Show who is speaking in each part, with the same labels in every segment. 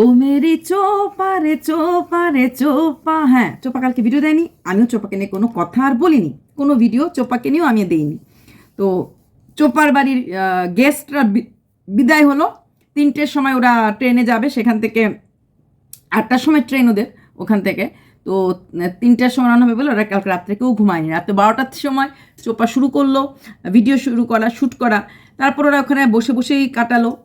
Speaker 1: ও Mary চোপা রে চোপা রে চোপা। হ্যাঁ চোপা কালকে ভিডিও দেয়নি। আমিও চোপাকে নিয়ে কোনো কথা আর বলিনি। কোনো ভিডিও চোপাকে নিয়েও আমি দেইনি। তো চোপার বাড়ির গেস্টরা বিদায় হলো। তিনটের সময় ওরা ট্রেনে যাবে, সেখান থেকে আটটার সময় ট্রেন ওদের ওখান থেকে। তো তিনটার সময় রান্না হবে বলে ওরা কালকে রাত্রে কেউ ঘুমায়নি। রাত্রে বারোটার সময় চোপা শুরু করল ভিডিও শুরু করা শ্যুট করা। তারপর ওরা ওখানে বসে বসেই কাটালো।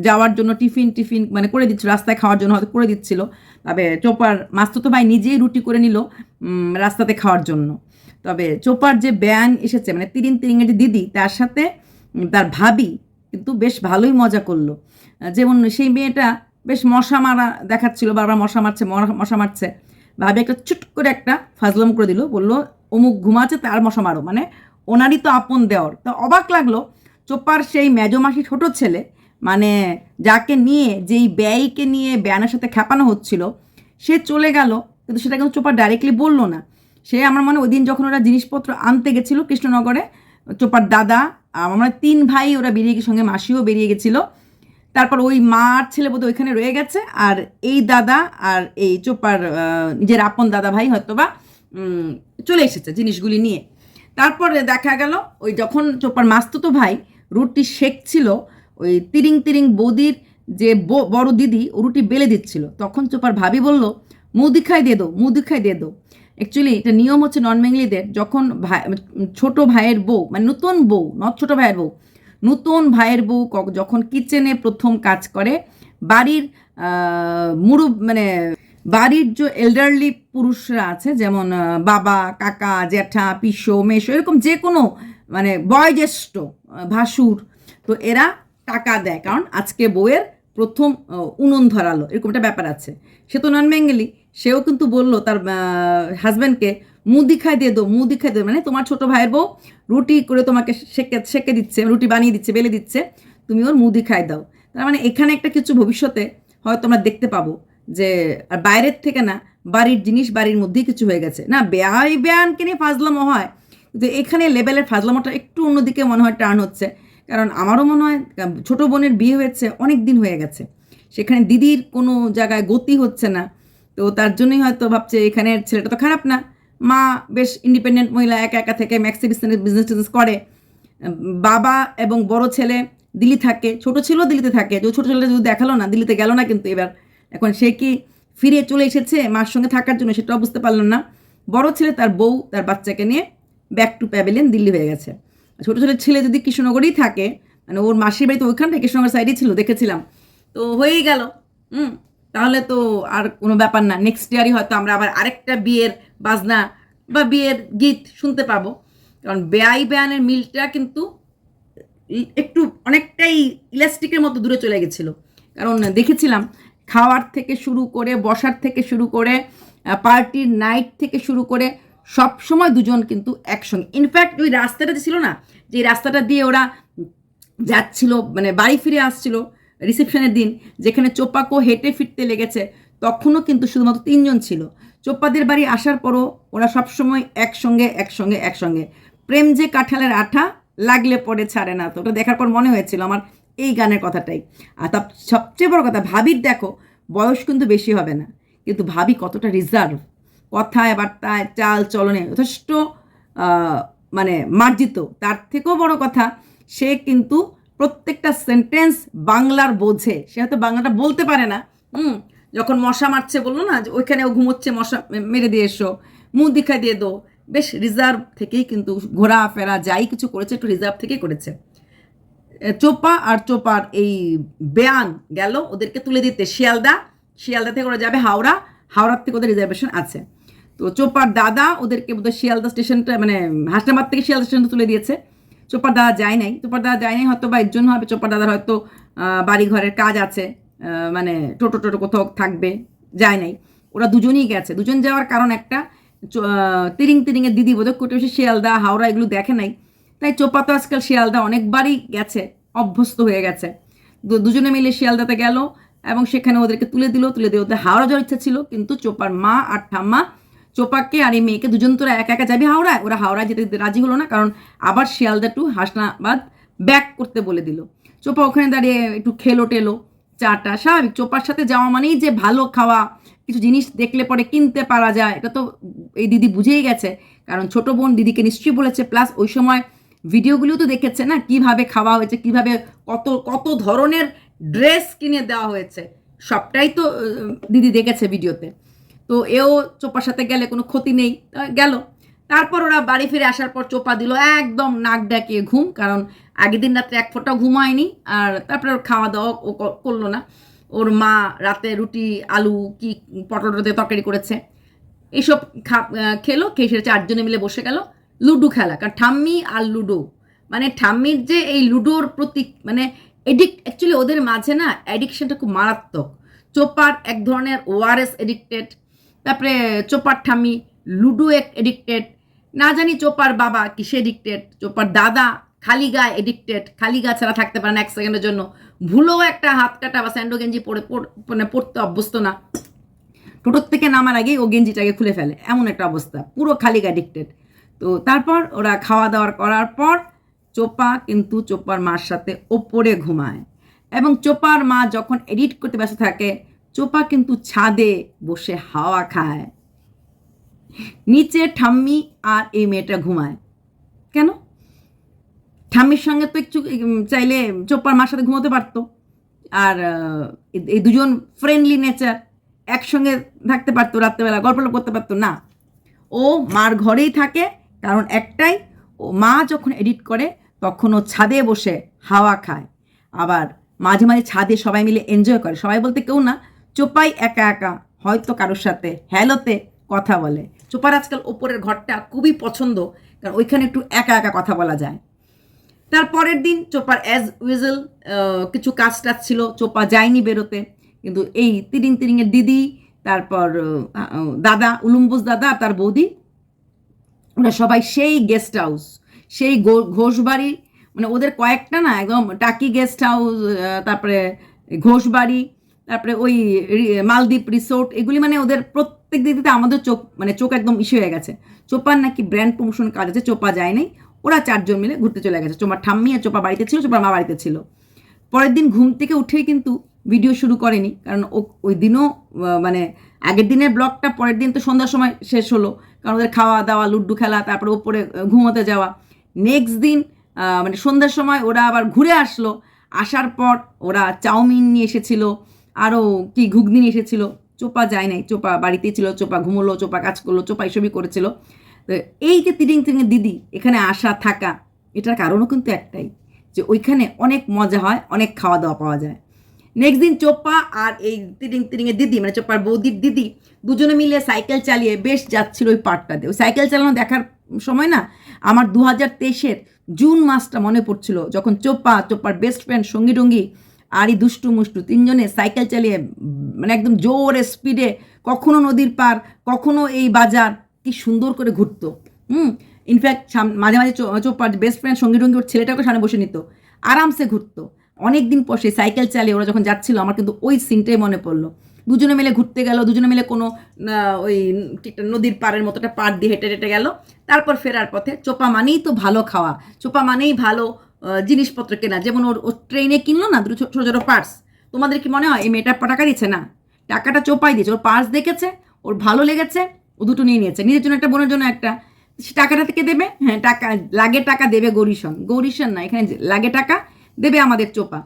Speaker 1: যাওয়ার জন্য টিফিন টিফিন মানে করে দিচ্ছিল, রাস্তায় খাওয়ার জন্য হয়তো করে দিচ্ছিল। তবে চোপার, মাস্তুতো ভাই নিজেই রুটি করে নিল রাস্তাতে খাওয়ার জন্য। তবে চোপার যে ব্যান এসেছে মানে তিরিং তিরিংয়ের যে দিদি, তার সাথে তার ভাবি কিন্তু বেশ ভালোই মজা করল। যেমন সেই মেয়েটা বেশ মশা মারা দেখাচ্ছিল, বারবার মশা মারছে, মরা- মশা মারছে। ভাবি একটা চুট করে একটা ফাজলম করে দিল, বলল, অমুক ঘুমাচ্ছে, তার মশা মারো। মানে ওনারই তো আপন দেওয়ার। তো অবাক লাগল চোপার সেই মেজমাসি ছোট ছেলে মানে যাকে নিয়ে, যেই ব্যয়কে নিয়ে ব্যানের সাথে খেপানো হচ্ছিল, সে চলে গেল, কিন্তু সেটা কিন্তু চোপার ডাইরেক্টলি বলল না। সে আমার মনে ওই দিন যখন ওরা জিনিসপত্র আনতে গেছিল কৃষ্ণনগরে, চোপার দাদা, আমার তিন ভাই ওরা বেরিয়ে গিয়ে সঙ্গে মাসিও বেরিয়ে গেছিল। তারপর ওই মার ছেলে বোধহয় ওইখানে রয়ে গেছে, আর এই দাদা আর এই চোপার নিজের আপন দাদা ভাই হয়তো বা চলে এসেছে জিনিসগুলি নিয়ে। তারপরে দেখা গেল, ওই যখন চোপার মাস্তুতো ভাই রুটি শেখছিল ওই তিরিং তিরিং বৌদির যে বড় দিদি, ও রুটি বেলে দিচ্ছিল। তখন চোপার ভাবি বলল মুদি খাই দিয়ে দো মুদি খাই দিয়ে দো অ্যাকচুয়ালি এটা নিয়ম হচ্ছে নন বেঙ্গলিদের যখন ভাই, ছোট ভাইয়ের বউ মানে নতুন বউ নট ছোট ভাইয়ের বউ, নতুন ভাইয়ের বউ যখন কিচেনে প্রথম কাজ করে, বাড়ির মুরু মানে বাড়ির যে এল্ডারলি পুরুষরা আছে, যেমন বাবা, কাকা, জ্যাঠা, পিসো, মেসো, এরকম যে কোনো মানে বয়োজ্যেষ্ঠ ভাসুর, তো এরা টাকা দেয়। কারণ আজকে বউয়ের প্রথম উনুন ধরালো, এরকম একটা ব্যাপার আছে। সে তো নন বেঙ্গলি, সেও কিন্তু বলল তার হাজব্যান্ডকে মুদি খাই দিয়ে দো মুদি খাই দিয়ে মানে তোমার ছোট ভাইয়ের বউ রুটি করে তোমাকে সেকে সেকে দিচ্ছে, রুটি বানিয়ে দিচ্ছে, বেলে দিচ্ছে, তুমি ওর মুদি খাই দাও। তার মানে এখানে একটা কিছু ভবিষ্যতে হয়তো আমরা দেখতে পাবো যে, আর বাইরের থেকে না, বাড়ির জিনিস বাড়ির মধ্যেই কিছু হয়ে গেছে। না বেআই বেয়ানকে নিয়ে ফাজলামো হয় কিন্তু এখানে লেভেলের ফাজলামোটা একটু অন্যদিকে মনে হয় টার্ন হচ্ছে। কারণ আমারও মনে হয় ছোট বোনের বিয়ে হয়েছে অনেক দিন হয়ে গেছে। সেখানে দিদির কোনো জায়গায় গতি হচ্ছে না। তো তার জন্যই হয়তো ভাবছে এখানের ছেলেটা তো খারাপ না। মা বেশ ইন্ডিপেন্ডেন্ট মহিলা, একা একা থেকে ম্যাক্সি বিজনেস টিজনেস করে। বাবা এবং বড় ছেলে দিল্লি থাকে, ছোট ছিল দিল্লিতে থাকে। যে ছোট ছেলেটা যদি দেখাল না, দিল্লিতে গেল না কিন্তু এবার। এখন সে কি ফিরে চলে এসেছে মার সঙ্গে থাকার জন্য সেটাও বুঝতে পারলাম না। বড় ছেলে তার বউ, তার বাচ্চাকে নিয়ে ব্যাক টু প্যাভিলিয়ন দিল্লি হয়ে গেছে। ছোটো ছোটো ছেলে যদি কৃষ্ণনগরেই থাকে মানে ওর মাসির বাড়ি তো ওইখানটায় কৃষ্ণনগর সাইডেই ছিল, দেখেছিলাম। তো হয়েই গেল, হুম, তাহলে তো আর কোনো ব্যাপার না। নেক্সট ইয়ারই হয়তো আমরা আবার আরেকটা বিয়ের বাজনা বা বিয়ের গীত শুনতে পাবো। কারণ বেআই বেয়ানের মিলটা কিন্তু একটু অনেকটাই ইলাস্টিকের মতো দূরে চলে গেছিল। কারণ দেখেছিলাম, খাওয়ার থেকে শুরু করে, বসার থেকে শুরু করে পার্টির নাইট থেকে শুরু করে সব সময় দুজন কিন্তু একসঙ্গে। ইনফ্যাক্ট ওই রাস্তাটা যে ছিল না, যে রাস্তাটা দিয়ে ওরা যাচ্ছিল মানে বাড়ি ফিরে আসছিল রিসেপশনের দিন, যেখানে চোপাকো হেঁটে ফিরতে লেগেছে, তখনও কিন্তু শুধুমাত্র তিনজন ছিল। চোপ্পাদের বাড়ি আসার পরও ওরা সবসময় একসঙ্গে একসঙ্গে একসঙ্গে। প্রেম যে কাঁঠালের আঠা, লাগলে পরে ছাড়ে না। তো ওটা দেখার পর মনে হয়েছিল আমার এই গানের কথাটাই। আর সবচেয়ে বড় কথা, ভাবির দেখো, বয়স কিন্তু বেশি হবে না, কিন্তু ভাবি কতটা রিজার্ভ কথায় বার্তায় চাল চলনে যথেষ্ট মানে মার্জিত। তার থেকেও বড় কথা, সে কিন্তু প্রত্যেকটা সেন্টেন্স বাংলার বোঝে। সে হয়তো বাংলাটা বলতে পারে না। হুম, যখন মশা মারছে বলল না, যে ওইখানে ও ঘুমোচ্ছে, মশা মেরে দিয়ে এসো, মুখ দিখা দিয়ে দো। বেশ রিজার্ভ থেকেই কিন্তু ঘোরাফেরা যাই কিছু করেছে, একটু রিজার্ভ থেকেই করেছে। চোপা আর চোপার এই বেয়ান গেল, ওদেরকে তুলে দিতে। শিয়ালদা শিয়ালদা থেকে ওরা যাবে হাওড়া, হাওড়ার থেকে ওদের রিজার্ভেশন আছে। তো চোপার দাদা ওদেরকে বোধহয় শিয়ালদা স্টেশনটা মানে হাসনাবাদ থেকে শিয়ালদা স্টেশনটা তুলে দিয়েছে। চোপার দাদা যায় নাই। চোপার দাদা যায় নাই হয়তো বা এর জন্য হবে। চোপার দাদার হয়তো বাড়ি ঘরের কাজ আছে মানে টোটো টোটো কোথাও থাকবে, যায় নাই। ওরা দুজনেই গেছে। দুজন যাওয়ার কারণ একটা তিরিং তিরিংয়ের দিদি বোধহয় কোটে বেশি শিয়ালদা, হাওড়া এগুলো দেখে নাই। তাই চোপা তো আজকাল শিয়ালদা অনেকবারই গেছে, অভ্যস্ত হয়ে গেছে। দুজনে মিলে শিয়ালদাতে গেল এবং সেখানে ওদেরকে তুলে দিল, তুলে দিয়ে ওদের হাওড়া যাওয়ার ইচ্ছা ছিল, কিন্তু চোপার মা আর ঠাম্মা চোপাকে আর এই মেয়েকে দুজন তোরা একা একা যাবি হাওড়ায়? ওরা হাওড়ায় যেতে রাজি হলো না, কারণ আবার শিয়ালদা টু হাসনাবাদ ব্যাক করতে বলে দিল। চোপা ওখানে দাঁড়িয়ে একটু খেলো টেলো, চাটা স্বাভাবিক। চোপার সাথে যাওয়া মানেই যে ভালো খাওয়া, কিছু জিনিস দেখলে পরে কিনতে পারা যায়, এটা তো এই দিদি বুঝেই গেছে। কারণ ছোট বোন দিদিকে নিশ্চয়ই বলেছে প্লাস ওই সময় ভিডিওগুলিও তো দেখেছে না, কীভাবে খাওয়া হয়েছে, কীভাবে কত কত ধরনের ড্রেস কিনে দেওয়া হয়েছে। সবটাই তো দিদি দেখেছে ভিডিওতে। তো এও চোপার সাথে গেলে কোনো ক্ষতি নেই গেল। তারপর ওরা বাড়ি ফিরে আসার পর চোপা দিল, একদম নাক ডাকিয়ে ঘুম, কারণ আগের দিন রাত্রে এক ফোঁটা ঘুম হয়নি, আর তারপরে ওর খাওয়া দাওয়া ও করল না। ওর মা রাতে রুটি, আলু কি পটল দিয়ে তরকারি করেছে। এইসব খা খেলো, খেয়ে সেটা চারজনে মিলে বসে গেল। লুডো খেলা, কারণ ঠাম্মি আর লুডো। মানে ঠাম্মির যে এই লুডোর প্রতি মানে এডিক্ট অ্যাকচুয়ালি ওদের মাঝে না অ্যাডিকশনটা খুব মারাত্মক। চোপার এক ধরনের ওআরএস এডিক্টেড তারপরে চোপার ঠাম্মি, লুডো এক এডিক্টেড না জানি চোপার বাবা কিসে এডিক্টেড চোপার দাদা খালি গা এডিক্টেড খালি গা ছাড়া থাকতে পারে না এক সেকেন্ডের জন্য। ভুলেও একটা হাত কাটা বা স্যান্ডো গেঞ্জি পর- মানে পড়তে অভ্যস্ত না। টোটোর থেকে নামার আগেই ও গেঞ্জিটাকে খুলে ফেলে। এমন একটা অবস্থা, পুরো খালি গা এডিক্টেড তো তারপর ওরা খাওয়া দাওয়ার করার পর চোপা কিন্তু চোপার মার সাথে ওপরে ঘুমায়। এবং চোপার মা যখন এডিট করতে ব্যস্ত থাকে চোপা কিন্তু ছাদে বসে হাওয়া খায়। নিচে ঠাম্মি আর এই মেয়েটা ঘুমায়। কেন? ঠাম্মির সঙ্গে তো একটু চাইলে চোপার মার সাথে ঘুমোতে পারতো। আর এই- দুজন ফ্রেন্ডলি নেচার একসঙ্গে থাকতে পারতো রাত্রেবেলা গল্প করতে পারতো না। ও মার ঘরেই থাকে, কারণ একটাই, ও মা যখন এডিট করে, তখন ও ছাদে বসে হাওয়া খায়। আবার মাঝে মাঝে ছাদে সবাই মিলে এনজয় করে। সবাই বলতে কেউ না চোপাই একা একা হয়তো কারোর সাথে হ্যালোতে কথা বলে। চোপার আজকাল ওপরের ঘরটা খুবই পছন্দ, কারণ ওইখানে একটু একা একা কথা বলা যায়। তার পরের দিন চোপার অ্যাজ উইজেল কিছু কাজ টাজ ছিল, চোপা যায়নি বেরোতে। কিন্তু এই তিরিং তিরিংয়ের দিদি, তারপর দাদা, উলুম্বুস দাদা আর তার বৌদি, ওরা সবাই সেই গেস্ট হাউস সেই গো- ঘোষবাড়ি মানে ওদের কয়েকটা না একদম টাকি গেস্ট হাউস তারপরে ঘোষবাড়ি তারপরে ওই মালদ্বীপ রিসোর্ট এগুলি মানে ওদের প্রত্যেক দিদিতে আমাদের চোখ মানে চোখ একদম ইস্যু হয়ে গেছে। চোপার নাকি ব্র্যান্ড প্রমোশন কাজ আছে, চোপা যায় নাই ওরা চারজন মিলে ঘুরতে চলে গেছে। চোপার ঠাম্মি আর চোপা বাড়িতে ছিল, চোপার মা বাড়িতে ছিল। পরের দিন ঘুম থেকে উঠেই কিন্তু ভিডিও শুরু করেনি। কারণ ও, ওই দিনও মানে আগের দিনের ব্লগটা পরের দিন তো সন্ধ্যার সময় শেষ হলো। কারণ ওদের খাওয়া দাওয়া, লুড্ডু খেলা, তারপরে ওপরে ঘুমোতে যাওয়া। নেক্সট দিন মানে সন্ধ্যার সময় ওরা আবার ঘুরে আসলো। আসার পর ওরা চাউমিন নিয়ে এসেছিল। আরও কি ঘুগনি এসেছিল? চোপা যায় নাই। চোপা বাড়িতেই ছিল, চোপা ঘুমোলো, চোপা কাজ করল, চোপা এসবই করেছিল। তো এই যে তিরিং তিরিং দিদি, এখানে আসা, থাকা, এটার কারণও কিন্তু একটাই, যে ওইখানে অনেক মজা হয়, অনেক খাওয়া দাওয়া পাওয়া যায়। নেক্সট দিন চোপা আর এই তিরিং তিরিংয়ের দিদি মানে চোপার বৌদির দিদি, দুজনে মিলে সাইকেল চালিয়ে বেশ যাচ্ছিল ওই পার্কটাতে। ওই সাইকেল চালানো দেখার সময় না, আমার দু হাজার তেইশের জুন মাসটা মনে পড়ছিল, যখন চোপা চোপ্পার বেস্ট ফ্রেন্ড সঙ্গী টঙ্গী আর এই দুষ্টু মুষ্টু, তিনজনে সাইকেল চালিয়ে মানে একদম জোরে স্পিডে কখনো নদীর পার, কখনো এই বাজার, কি সুন্দর করে ঘুরতো। হুম? ইনফ্যাক্ট মাঝে মাঝে চো- চোপ্পার বেস্ট ফ্রেন্ড সঙ্গী টঙ্গী ওর ছেলেটাকে সামনে বসে নিত। আরামসে ঘুরতো। অনেক দিন পর সেই সাইকেল চালিয়ে ওরা যখন যাচ্ছিল, আমার কিন্তু ওই সিনটাই মনে পড়ল। দুজনে মিলে ঘুরতে গেল, দুজনে মিলে কোনো ওই নদীর পাড়ের মতো একটা পাড় দিয়ে হেঁটে হেঁটে গেল। তারপর ফেরার পথে চোপা মানেই তো ভালো খাওয়া। চোপা মানেই ভালো জিনিসপত্র কেনা। যেমন ওর ট্রেনে কিনলো না, দুটো ছোটো ছোটো পার্স তোমাদের কি মনে হয়, এই মেয়েটা টাকা দিচ্ছে না? টাকাটা চোপাই দিয়েছে। ওর পার্স দেখেছে, ওর ভালো লেগেছে, ও দুটো নিয়ে নিয়েছে। নিজের জন্য একটা, বোনের জন্য একটা। সে টাকাটা থেকে দেবে? হ্যাঁ টাকা, লাগে টাকা দেবে গৌরীশন গৌরীশন না, এখানে লাগে টাকা দেবে আমাদের চোপা।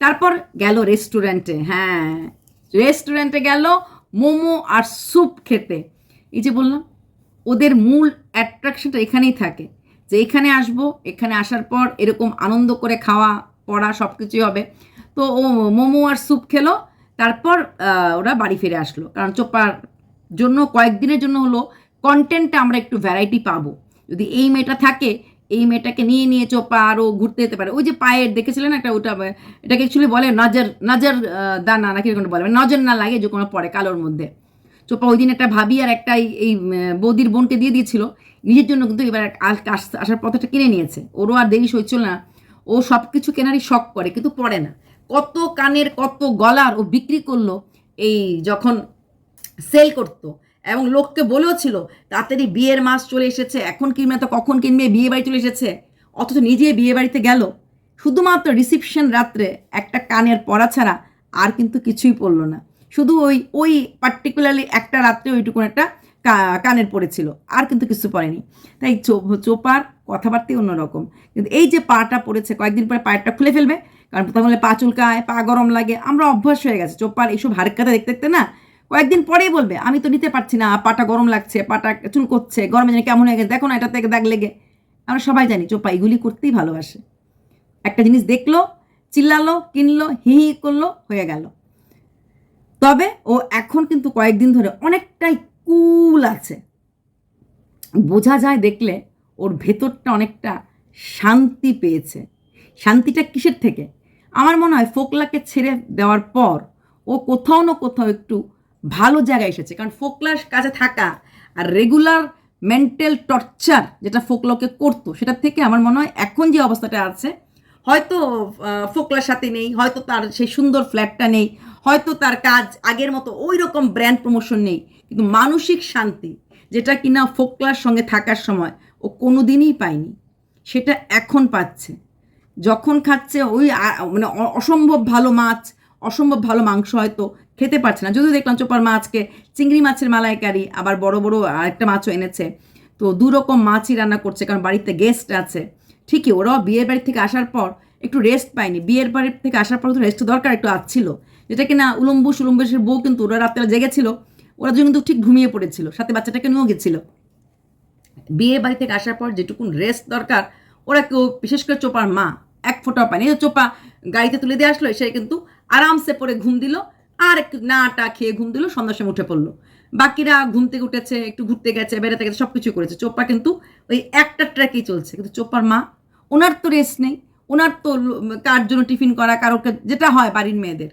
Speaker 1: তারপর গেল রেস্টুরেন্টে হ্যাঁ। রেস্টুরেন্টে গেল মোমো আর স্যুপ খেতে। এই যে বললাম, ওদের মূল অ্যাট্রাকশনটা এখানেই থাকে। যে এখানে আসব, এখানে আসার পর এরকম আনন্দ করে খাওয়া, পড়া সব কিছুই হবে। তো ও মোমো আর স্যুপ খেলো, তারপর ওরা বাড়ি ফিরে আসলো। কারণ চোপার জন্য কয়েকদিনের জন্য হলো কন্টেন্টটা আমরা একটু ভ্যারাইটি পাবো। যদি এই মেয়েটা থাকে, এই মেয়েটাকে নিয়ে নিয়ে চোপা আরও ঘুরতে যেতে পারে। ওই যে পায়ের দেখেছিলেন একটা ওটা, এটাকে অ্যাকচুয়ালি বলে নজর নজর দানা নাকি এরকম বলে মানে নজর না লাগে, যে কোনো পড়ে কালোর মধ্যে। চোপা ওই দিন একটা ভাবি আর একটা এই বৌদির বোনকে দিয়ে দিয়েছিল। নিজের জন্য কিন্তু এবার আস- আস- আসার পথটা কিনে নিয়েছে। ওরও আর দেরি সইছিল না। ও সব কিছু কেনারই শখ করে, কিন্তু পড়ে না। কত কানের, কত গলার ও বিক্রি করল এই যখন সেল করতো এবং লোককে বলেও ছিল, তাড়াতাড়ি বিয়ের মাস চলে এসেছে, এখন কিনবে তো কখন কিনবে, বিয়ে বাড়ি চলে এসেছে। অথচ নিজে বিয়ে বাড়িতে গেল। শুধুমাত্র রিসিপশন রাত্রে একটা কানের পরা ছাড়া আর কিন্তু কিছুই পড়ল না। শুধু ওই ওই পার্টিকুলারলি একটা রাত্রে ওইটুকুন একটা কানের পড়েছিল, আর কিন্তু কিছু পড়েনি। তাই চোপার কথাবার্তাই অন্যরকম। কিন্তু এই যে পাটা পড়েছে, কয়েকদিন পরে পায়েরটা খুলে ফেলবে, কারণ বলে পা চুলকায়, পা গরম লাগে, আমরা অভ্যাস হয়ে গেছে। চোপার এইসব হারকাতে দেখতে দেখতে না, কয়েকদিন পরেই বলবে, আমি তো নিতে পারছি না, পাটা গরম লাগছে, পাটা চুল করছে, গরমে জানি কেমন হয়ে গেছে। দেখো না এটা থেকে দাগ লেগে। আমরা সবাই জানি চোপা এগুলি করতেই ভালোবাসে। একটা জিনিস দেখল, চিল্লালো, কিনলো, হি হি করল, হয়ে গেল। তবে ও এখন কিন্তু কয়েকদিন ধরে অনেকটাই কুল আছে। বোঝা যায় দেখলে ওর ভেতরটা অনেকটা শান্তি পেয়েছে। শান্তিটা কিসের থেকে? আমার মনে হয় ফোকলাকে ছেড়ে দেওয়ার পর ও কোথাও না কোথাও একটু ভালো জায়গায় এসেছে। কারণ ফোকলার কাছে থাকা আর রেগুলার মেন্টাল টর্চার যেটা ফোকলাকে করতো সেটার থেকে আমার মনে হয় এখন যে অবস্থাটা আছে হয়তো ফোকলার সাথে নেই, হয়তো তার সেই সুন্দর ফ্ল্যাটটা নেই, হয়তো তার কাজ আগের মতো ওই রকম ব্র্যান্ড প্রমোশন নেই, কিন্তু মানসিক শান্তি, যেটা কিনা ফোকলার সঙ্গে থাকার সময় ও কোনো দিনই পায়নি, সেটা এখন পাচ্ছে। যখন খাচ্ছে ওই মানে অসম্ভব ভালো মাছ, অসম্ভব ভালো মাংস হয়তো খেতে পারছে না। যদিও দেখলাম চোপার মাছকে চিংড়ি মাছের মালাইকারি, আবার বড় বড় আরেকটা মাছও এনেছে। তো দু রকম মাছই রান্না করছে, কারণ বাড়িতে গেস্ট আছে। ঠিকই, ওরাও বিয়ের বাড়ি থেকে আসার পর একটু রেস্ট পায়নি। বিয়ের বাড়ি থেকে আসার পর তো রেস্ট দরকার একটু আসছিল। যেটা কিনা উলম্বুস উলম্বুসের বউ কিন্তু ওরা রাত্রে জেগেছিল, ওরা দুজন কিন্তু ঠিক ঘুমিয়ে পড়েছিল, সাথে বাচ্চাটাকে নিয়েও গেছিল। বিয়ে বাড়ি থেকে আসার পর যেটুকুন রেস্ট দরকার, ওরা কেউ বিশেষ করে চোপার মা, এক ফোঁটাও পায়নি। চোপা গাড়িতে তুলে দিয়ে আসলো, সে কিন্তু আরামসে পরে ঘুম দিল, আর একটু নাটা খেয়ে ঘুম দিল, সন্ধ্যার সময় উঠে পড়ল। বাকিরা ঘুম থেকে উঠেছে একটু ঘুরতে গেছে বেড়াতে গেছে সব কিছু করেছে। চোপা কিন্তু ওই একটা ট্র্যাকেই চলছে। কিন্তু চোপার মা ওনার তো রেস্ট নেই। ওনার তো কার জন্য টিফিন করা কারোকে যেটা হয় বাড়ির মেয়েদের।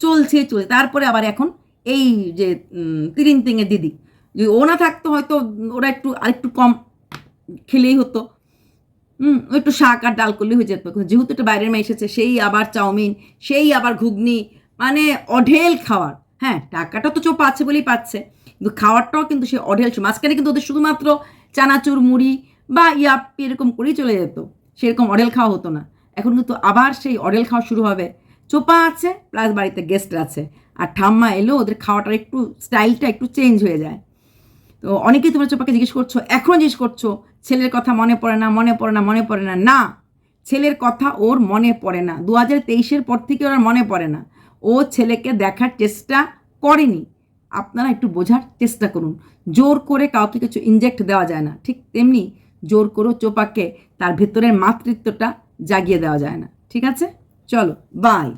Speaker 1: চলছে চলছে। তারপরে আবার এখন এই যে উম, তিরিন তিঙের দিদি। যদি ও না থাকতো হয়তো ওরা একটু আরেকটু কম খেলেই হতো। হুম একটু শাক আর ডাল করলেই হয়ে যেত। যেহেতু একটা বাইরের মেয়ে এসেছে সেই আবার চাউমিন সেই আবার ঘুগনি মানে অঢেল খাওয়ার। হ্যাঁ টাকাটা তো চোপা আছে বলেই পাচ্ছে। কিন্তু খাওয়ারটাও কিন্তু সে অঢেল মাঝখানে কিন্তু ওদের শুধুমাত্র চানাচুর, মুড়ি বা ইয়াপ্পি এরকম করেই চলে যেত। সেরকম অঢেল খাওয়া হতো না। এখন কিন্তু আবার সেই অঢেল খাওয়া শুরু হবে। চোপা আছে, প্লাস বাড়িতে গেস্ট আছে। আর ঠাম্মা এলো, ওদের খাওয়াটার একটু স্টাইলটা একটু চেঞ্জ হয়ে যায়। তো অনেকেই তোমরা চোপাকে জিজ্ঞেস করছ, এখন জিজ্ঞেস করছ, ছেলের কথা মনে পড়ে না, মনে পড়ে না, মনে পড়ে না? না, ছেলের কথা ওর মনে পড়ে না। দু হাজার তেইশের পর থেকে ওর মনে পড়ে না। ও ছেলেকে দেখার চেষ্টা করেনি। আপনারা একটু বোঝার চেষ্টা করুন। জোর করে কাউকে কিছু ইনজেক্ট দেওয়া যায় না। ঠিক তেমনি জোর করেও চোপাকে তার ভেতরের মাতৃত্বটা জাগিয়ে দেওয়া যায় না। ঠিক আছে? চলো বাই